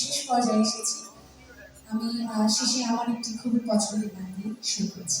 শেষ পর্যায়ে এসেছি। আমি শেষে আমার একটি খুবই পছন্দের গান দিয়ে শুরু করছি।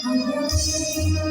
ঝড়ের সাথে গান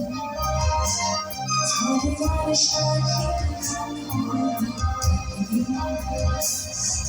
I wish I could